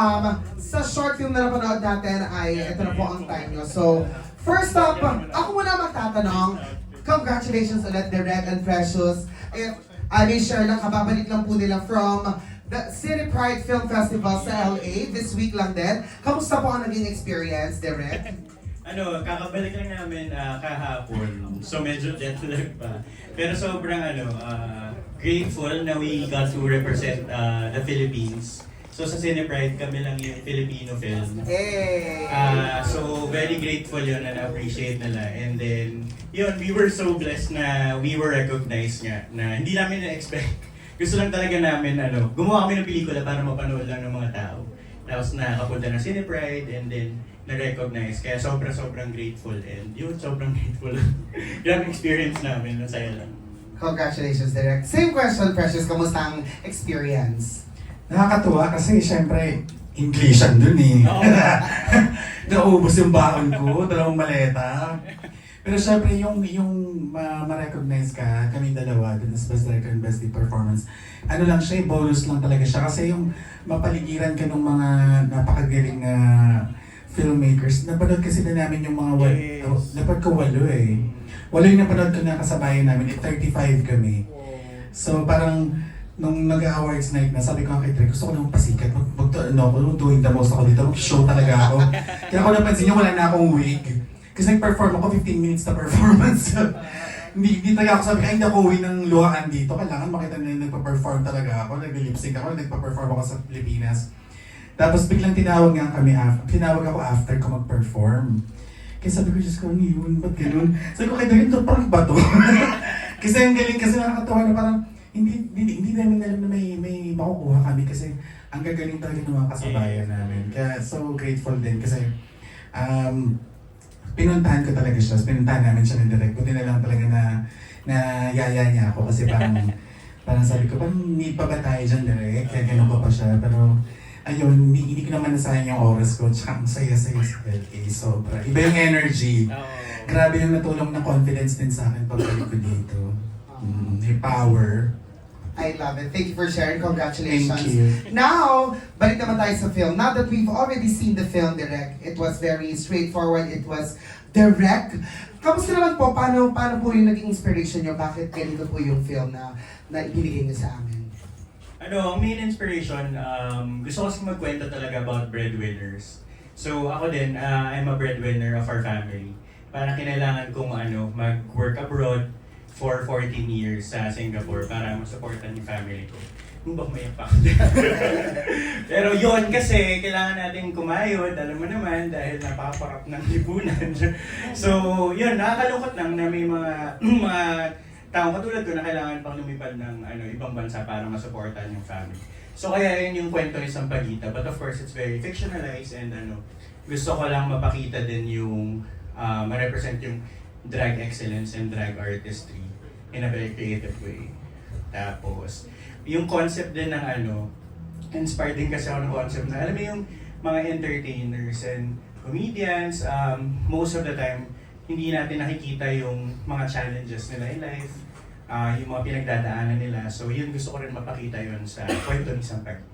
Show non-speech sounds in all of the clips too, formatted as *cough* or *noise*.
um, sa short film na napanood natin ay ito na po ang time nyo. So, first up, ako muna magtatanong. Congratulations ulit, Direct and Precious. If I may share lang, kababalik lang po nila from the City Pride Film Festival sa LA this week lang din. Kamusta po ang naging experience, Direct? Ano, kakabalik lang namin ah, kahapon. So medyo jet lag pa. Pero sobrang ano, ah, grateful na we got to represent ah, the Philippines. So sa Cinepride kami lang yung Filipino film. Hey! Ah, so very grateful yun and appreciate nila. And then, yun, we were so blessed na we were recognized nga na hindi namin na-expect. *laughs* Gusto lang talaga namin, ano, gumawa kami ng pelikula para mapanood lang ng mga tao. Tapos nakapunta ng Cinepride and then na-recognize. Kaya sobra-sobrang grateful and yun, sobrang *laughs* grateful. Yan ang experience namin, masaya lang. Congratulations, Direct. Same question, Precious. Kamusta ang experience? Nakakatuwa kasi syempre, Englishan dun eh. Oo. *laughs* Naubos yung baon ko, dalawang maleta. Pero syempre, yung, yung ma- ma-recognize ka, kami dalawa, dun as best director and best performance, ano lang siya, eh, bonus lang talaga siya. Kasi yung mapaligiran ka ng mga napakagaling na filmmakers, napanood kasi na namin yung mga wal, Yes. oh, napanood ko walo eh. Walo yung napanood ko na kasabayan namin, eh, 35 kami. So parang nung nag-awards night na, sabi ko kay Trey, gusto ko nang pasikat, mag, mag, ano, mag doing the most ako dito, mag-show talaga ako. *laughs* Kaya ako napansin niyo, wala na akong wig. Kasi nag-perform ako 15 minutes na performance. *laughs* hindi, hindi talaga ako sabi, ay hindi ako uwi ng luhaan dito. Kailangan makita nila nagpa-perform talaga ako, nag-lip sync ako, nagpa-perform ako sa Pilipinas. Tapos biglang tinawag nga kami after, tinawag ako after ko mag-perform. Kaya sabi ko, Diyos ko, ano yun? Ba't ganun? Sabi ko, kay Darin, parang bato. *laughs* kasi ang galing kasi nakakatawa na parang, hindi, hindi, hindi namin alam na may, may makukuha kami kasi ang gagaling talaga ng mga kasabayan namin. Kaya so grateful din kasi um, pinuntahan ko talaga siya. Pinuntahan namin siya ng direct. Buti na lang talaga na, na yaya niya ako kasi parang, *laughs* parang sabi ko, parang need pa ba tayo dyan direct? Kaya ganun pa pa siya. Pero ayun, hindi, hindi ko naman nasayang yung oras ko. Tsaka ang saya-saya sa LA. Sobra. Iba yung energy. Grabe yung natulong na confidence din sa akin pagbalik ko dito. Mm, may power. I love it. Thank you for sharing. Congratulations. Thank you. Now, balik naman tayo sa film. Now that we've already seen the film direct, it was very straightforward. It was direct. Kamusta naman po? Paano, paano po yung naging inspiration nyo? Bakit ganito po yung film na, na ibinigay nyo sa amin? Ano, ang main inspiration, um, gusto ko kasi magkwento talaga about breadwinners. So ako din, uh, I'm a breadwinner of our family. Parang kinailangan kong ano, mag-work abroad for 14 years sa Singapore para masuportan yung family ko. Ba may pa? *laughs* Pero yon kasi kailangan natin kumayod, alam mo naman, dahil napakarap ng lipunan. so, yun, nakakalungkot lang na may mga, *clears throat* mga taong katulad ko na kailangan pang lumipad ng ano, ibang bansa para masuportan yung family. So kaya yun yung kwento ni Sampaguita. But of course, it's very fictionalized and ano, gusto ko lang mapakita din yung, uh, ma-represent yung drag excellence and drag artistry in a very creative way. Tapos, yung concept din ng ano, inspired din kasi ako ng concept na, alam mo yung mga entertainers and comedians, um, most of the time, hindi natin nakikita yung mga challenges nila in life, ah, yung mga pinagdadaanan nila. So yun gusto ko rin mapakita yun sa kwento Sampaguita. So,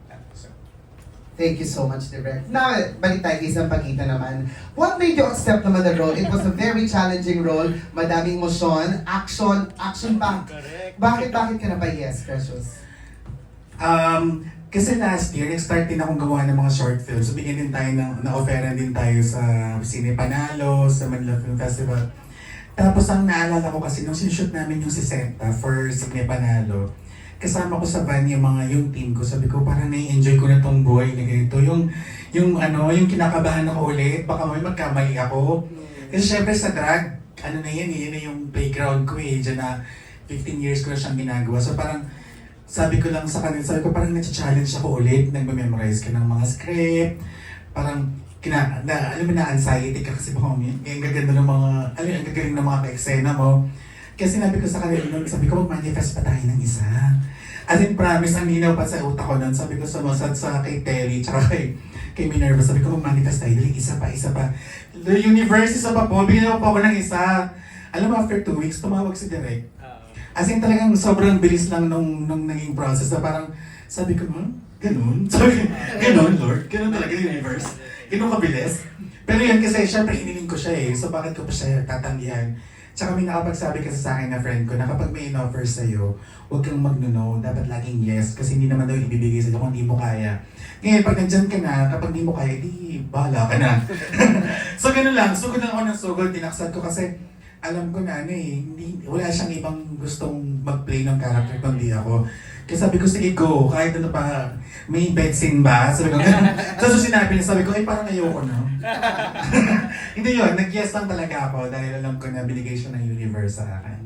Thank you so much, Direct. Now, balik tayo kay isang pagkita naman. What made you accept naman the role? It was a very challenging role. Madaming motion, action, action pa. Bakit, bakit ka na ba yes, Precious? Um, kasi last year, nag-start din akong gawa ng mga short films. So, bigyan din tayo ng, na-offeran din tayo sa Cine Panalo, sa Manila Film Festival. Tapos ang naalala ko kasi nung sinushoot namin yung si Senta for Cine Panalo, kasama ko sa van yung mga yung team ko. Sabi ko, parang nai-enjoy ko na tong buhay na ganito. Yung, yung ano, yung kinakabahan ako ulit, baka may magkamali ako. Kasi syempre sa drag, ano na yan, eh, yun na yung playground ko eh. Diyan na 15 years ko na siyang ginagawa. So parang, sabi ko lang sa kanila, sabi ko parang na-challenge ako ulit, nagme-memorize ka ng mga script, parang kina, na, alam mo na anxiety ka kasi baka may, ang gaganda ng mga, alam mo, ang gagaling ng mga ka-eksena mo. Kaya sinabi ko sa kanila, nun, sabi ko mag-manifest pa tayo ng isa. As in promise, ang linaw pa sa utak ko nun, sabi ko sa mga sa kay Terry, tsaka kay, kay Minerva, sabi ko mag-manifest tayo, isa pa, isa pa. The universe, isa pa po, bigyan pa ako ng isa. Alam mo, after two weeks, tumawag si Direk. As in talagang sobrang bilis lang nung, nung naging process na parang sabi ko, hmm? ganun. *laughs* Sorry, ganun, Lord. Ganun talaga yung universe. Ganun kabilis. Pero yun kasi, syempre, iniling ko siya eh. So, bakit ko pa siya tatanggihan? Tsaka may nakapagsabi kasi sa akin na friend ko na kapag may in-offer sa'yo, huwag kang mag-no, dapat laging yes. Kasi hindi naman daw ibibigay sa'yo kung hindi mo kaya. Ngayon, pag nandyan ka na, kapag hindi mo kaya, di bahala ka na. *laughs* so, ganun lang. Sugod lang ako ng sugod. Tinaksan ko kasi alam ko na ano eh, hindi, wala siyang ibang gustong mag-play ng character kundi ako. Kaya sabi ko, sige go, kahit ano pa, may bed scene ba? Sabi ko, ganun. *laughs* Tapos so, sinabi niya, sabi ko, ay parang ayoko na. *laughs* hindi yun, nag-yes lang talaga ako dahil alam ko na binigay siya ng universe sa akin.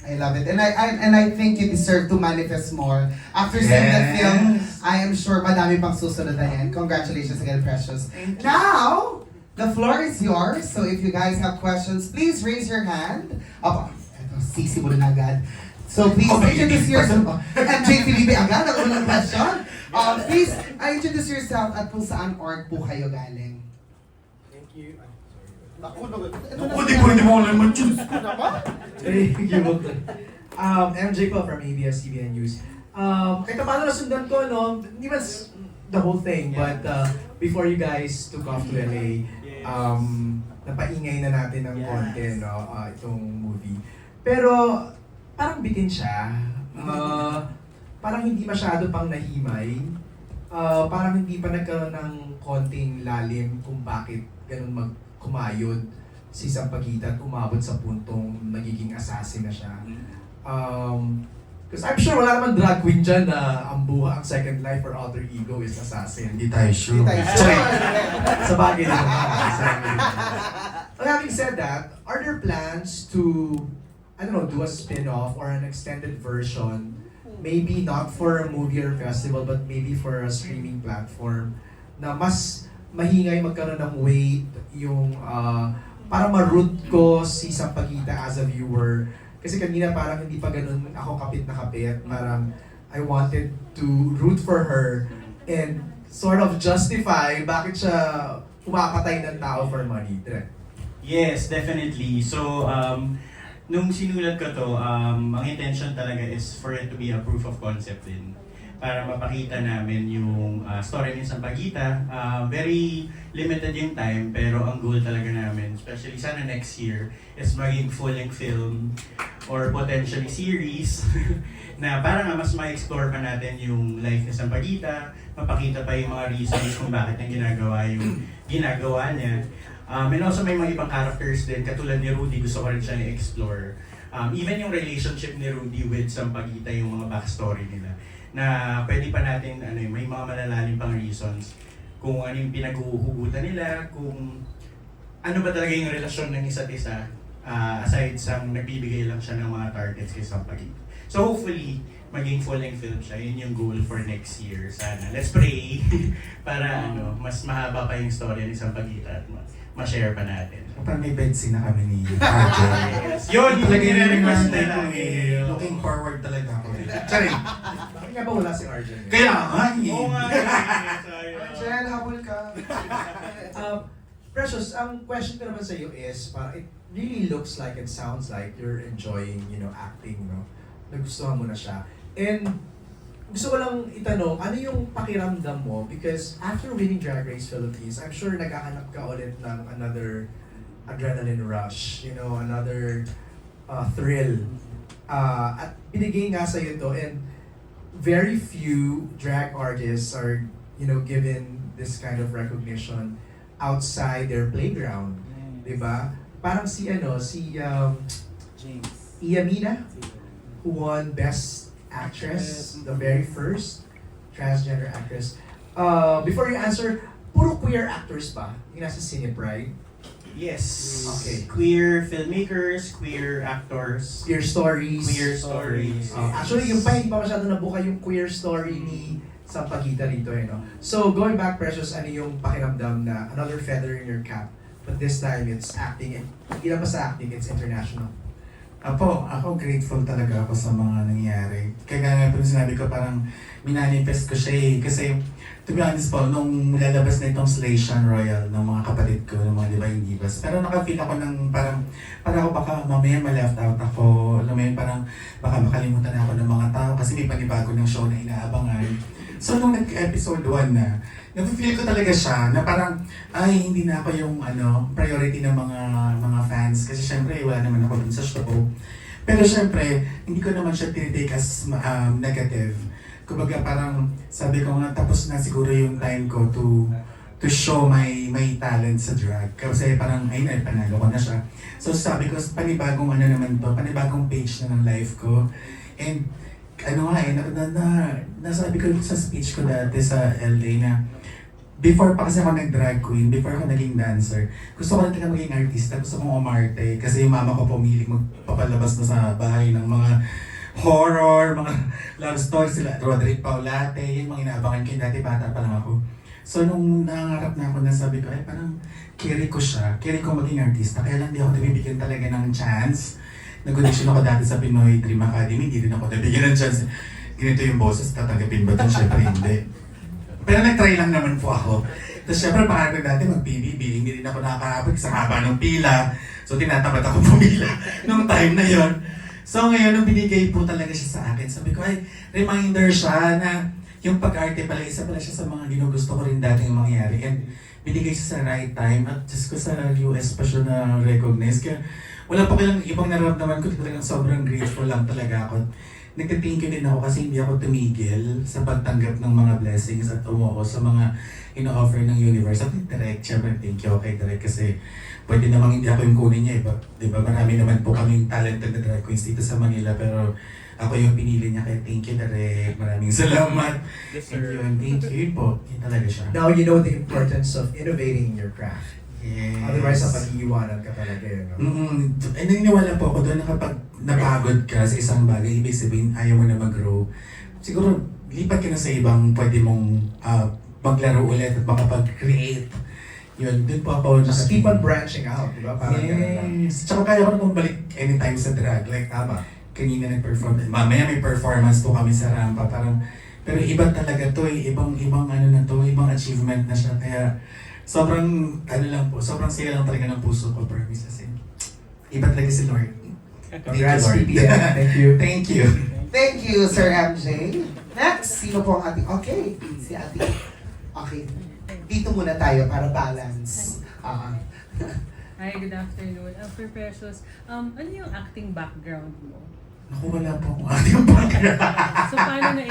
I love it. And I, I and I think you deserve to manifest more. After seeing Yes. film, I am sure madami pang susunod na yan. Congratulations again, Precious. Now, the floor is yours. So if you guys have questions, please raise your hand. Opo, eto, sisi mo na agad. So please Oh, introduce yourself. MJ *laughs* Felipe agad, ang unang question. Um, please, uh, introduce yourself at kung saan org po kayo galing. Thank you. Naku, no, ito na Ako, di ko hindi mo alam mag Thank you. Um, MJ po from ABS-CBN News. Um, kahit paano nasundan ko, no, hindi man s- the whole thing, but uh, before you guys took off to LA, um, napaingay na natin ng konti, no, uh, itong movie. Pero, parang bitin siya. Uh, parang hindi masyado pang nahimay. Uh, parang hindi pa nagkaroon ng konting lalim kung bakit ganun magkumayod si Sampaguita at umabot sa puntong nagiging assassin na siya. Um, Because I'm sure wala naman drag queen dyan na ang buha, ang second life or alter ego is assassin. Hindi tayo sure. Hindi tayo sure. *laughs* sa bagay din naman. Sa having said that, are there plans to, I don't know, do a spin-off or an extended version, maybe not for a movie or festival, but maybe for a streaming platform, na mas mahingay magkaroon ng weight yung uh, para ma-root ko si Sampaguita as a viewer. Kasi kanina parang hindi pa ganun ako kapit na kapit. Parang I wanted to root for her and sort of justify bakit siya pumapatay ng tao for money. Yes, definitely. So, um, nung sinulat ko to, um, ang intention talaga is for it to be a proof of concept din. Para mapakita namin yung uh, story ni Sampaguita. Uh, very limited yung time, pero ang goal talaga namin, especially sana next year, is maging full-length film or potentially series *laughs* na para nga mas ma-explore pa natin yung life ni Sampaguita, mapakita pa yung mga reasons kung bakit niya ginagawa yung ginagawa niya. Um, and also may mga ibang characters din, katulad ni Rudy, gusto ko rin siyang i-explore. Um, even yung relationship ni Rudy with Sampaguita, yung mga backstory nila, na pwede pa natin, ano may mga malalalim pang reasons kung ano yung pinaghuhugutan nila, kung ano ba talaga yung relasyon ng isa't isa, ah, aside sa nagbibigay lang siya ng mga targets kay Sampaguita. So hopefully, maging full-length film siya. Yun yung goal for next year. Sana. Let's pray *laughs* para ano, mas mahaba pa yung story ni Sampaguita at ma- ma-share pa natin. Parang may bed scene na kami ni *laughs* Arjo. Yes. Yun, Talaga yung request nila. ko Looking forward talaga ako. Charing. Bakit nga ba wala si Arjun? Kaya nga eh. Oo nga. *laughs* Jen, habol ka. Um, Precious, ang question ko naman sa iyo is, parang it really looks like and sounds like you're enjoying, you know, acting, no? Nagustuhan mo na siya. And gusto ko lang itanong, ano yung pakiramdam mo? Because after winning Drag Race Philippines, I'm sure naghahanap ka ulit ng another adrenaline rush, you know, another uh, thrill. Uh, at binigay nga sa to and very few drag artists are, you know, given this kind of recognition outside their playground, 'di ba? Parang si ano, si um, James. Iamina who won Best Actress, the very first transgender actress. Uh, before you answer, puro queer actors ba? Yung nasa Cine Pride? Yes. Okay. Queer filmmakers, queer actors, Queer stories. queer stories. Uh, actually, yung pa, hindi pa masyado nabuka yung queer story ni Sampaguita rito, eh, no? So, going back, Precious, ano yung pakiramdam na another feather in your cap, but this time it's acting, and hindi lang ba sa acting, it's international. Apo, ako grateful talaga ako sa mga nangyayari. Kaya nga po sinabi ko parang minanifest ko siya eh. Kasi to be honest po, nung lalabas na itong Slation Royal ng mga kapatid ko, ng mga Divine Divas, pero nakafeel ako ng parang, parang ako baka mamaya ma-left out ako. Alam mo yun, parang baka makalimutan ako ng mga tao kasi may panibago ng show na inaabangan. So nung nag-episode 1 na, nafe-feel ko talaga siya na parang, ay, hindi na ako yung ano, priority ng mga mga fans. Kasi syempre, wala naman ako dun sa show. Pero syempre, hindi ko naman siya tinitake as um, negative. Kumbaga parang, sabi ko nga, tapos na siguro yung time ko to to show my my talent sa drag. Kasi parang, ayun na, panalo ko na siya. So sabi ko, panibagong ano naman to, panibagong page na ng life ko. And ano nga eh, na, na, na, nasabi ko sa speech ko dati sa LA na before pa kasi ako nag-drag queen, before ako naging dancer, gusto ko rin talaga maging artista, gusto kong umarte. Kasi yung mama ko pumiling magpapalabas na sa bahay ng mga horror, mga love stories sila, Roderick Paulate, yung mga inaabangan ko dati bata pa lang ako. So nung nangangarap na ako na sabi ko, ay parang carry ko siya, carry ko maging artista, kaya lang di ako nabibigyan talaga ng chance. Nag-audition ako dati sa Pinoy Dream Academy, hindi rin ako nabigyan ng chance. Ganito yung boses, tatanggapin ba ito? Siyempre hindi. Pero nag-try lang naman po ako. Tapos syempre, pangarap dati mag-PBB, hindi rin ako nakakapag sa haba ng pila. So tinatamad ako *laughs* pumila nung time na yon. So ngayon, nung binigay po talaga siya sa akin, sabi ko, ay, reminder siya na yung pag-arte pala, isa pala siya sa mga ginugusto ko rin dati yung mangyari. And binigay siya sa right time at just ko sa US pa siya na-recognize. Kaya wala pa kailang ibang nararamdaman ko, talagang sobrang grateful lang talaga ako. Nagka-thank you din ako kasi hindi ako tumigil sa pagtanggap ng mga blessings at umuko sa mga ino-offer ng universe. At direct, syempre thank you kay direct kasi pwede namang hindi ako yung kunin niya. Iba, di ba? Marami naman po kaming talented na drag queens dito sa Manila pero ako yung pinili niya kaya thank you direct. Maraming salamat. Thank you and thank you po. Yun talaga siya. Now you know the importance of innovating your craft. Yes. Otherwise, sa pag-iiwanan ka talaga yun. No? Mm, eh, naniniwala po ako doon na kapag napagod ka sa isang bagay, ibig sabihin ayaw mo na mag-grow. Siguro, lipat ka na sa ibang pwede mong ah, maglaro ulit at makapag-create. Yun, doon po ako Just keep on branching out, di ba? Parang. Yes. Tsaka kaya ko naman balik anytime sa drag. Like, Tama. kanina nag-perform. Mamaya may performance po kami sa rampa. Parang, pero iba talaga to eh. Ibang, ibang ano na to, ibang achievement na siya. Kaya, sobrang, ano lang po, sobrang saya lang talaga ng puso ko, promise. Kasi, iba talaga si Lord. Congrats, Lord. PPM. Thank you. Thank you. Thank you, Sir MJ. Next, sino po ang ating... Okay, si ate. Okay. Dito muna tayo para balance. Ah. Hi, good afternoon. Uh, for Precious, um, ano yung acting background mo? Naku, wala po akong ating background. So, paano na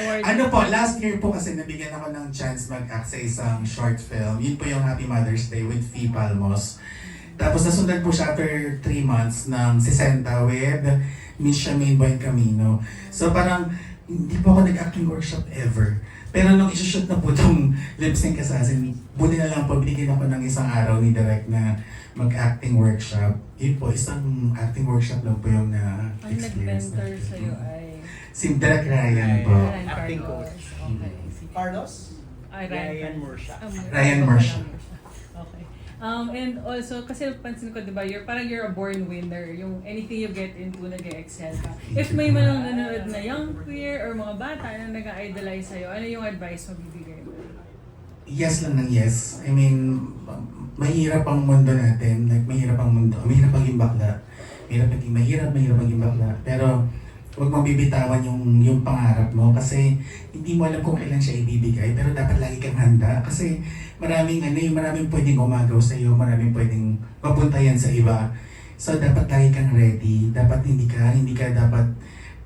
award? ano po, last year po kasi nabigyan ako ng chance mag-act sa isang short film. Yun po yung Happy Mother's Day with Fee Palmos. Tapos nasundan po siya after 3 months ng 60 with Miss Charmaine Boy Camino. So parang hindi po ako nag-acting workshop ever. Pero nung isushoot na po itong lip sync assassin, buti na lang po binigyan ako ng isang araw ni Direk na mag-acting workshop. Yun po, isang acting workshop lang po yung na Ang nag-mentor sa'yo ay Si Direk Ryan po. Ryan Acting Carlos. coach. Okay. sige. Carlos? Ay, Ryan Morsha. Ah, Mur- Ryan Mur- Morsha. Okay. Um, and also, kasi pansin ko, di ba, you're, parang you're a born winner. Yung anything you get into, nag-excel ka. If may manang nanonood na young queer or mga bata na nag-idolize sa'yo, ano yung advice mo bibigay mo? yes lang ng yes. I mean, mahirap ang mundo natin. Like, mahirap ang mundo. Mahirap maging bakla. Mahirap maging mahirap, mahirap maging bakla. Pero, huwag mong bibitawan yung, yung pangarap mo kasi hindi mo alam kung kailan siya ibibigay pero dapat lagi kang handa kasi maraming ano yung maraming pwedeng umagaw sa iyo, maraming pwedeng mapuntayan sa iba. So dapat lagi kang ready, dapat hindi ka hindi ka dapat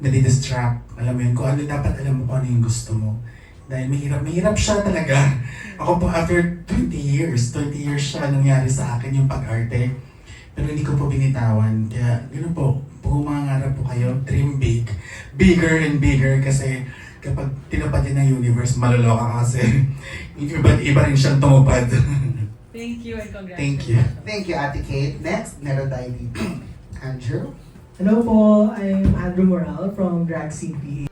nadidistract. Alam mo yun, kung ano dapat alam mo kung ano yung gusto mo. Dahil mahirap, mahirap siya talaga. Ako po after 20 years, 20 years siya nangyari sa akin yung pag-arte. Pero hindi ko po binitawan. Kaya ganoon po, kung umangarap po kayo, dream big. Bigger and bigger kasi kapag tinupad yan ng universe, maloloka ka kasi *laughs* iba't iba rin siyang tumupad. *laughs* Thank you and congratulations. Thank you. Thank you, Ate Kate. Next, meron tayo dito. Andrew? Hello po, I'm Andrew Moral from Drag PH.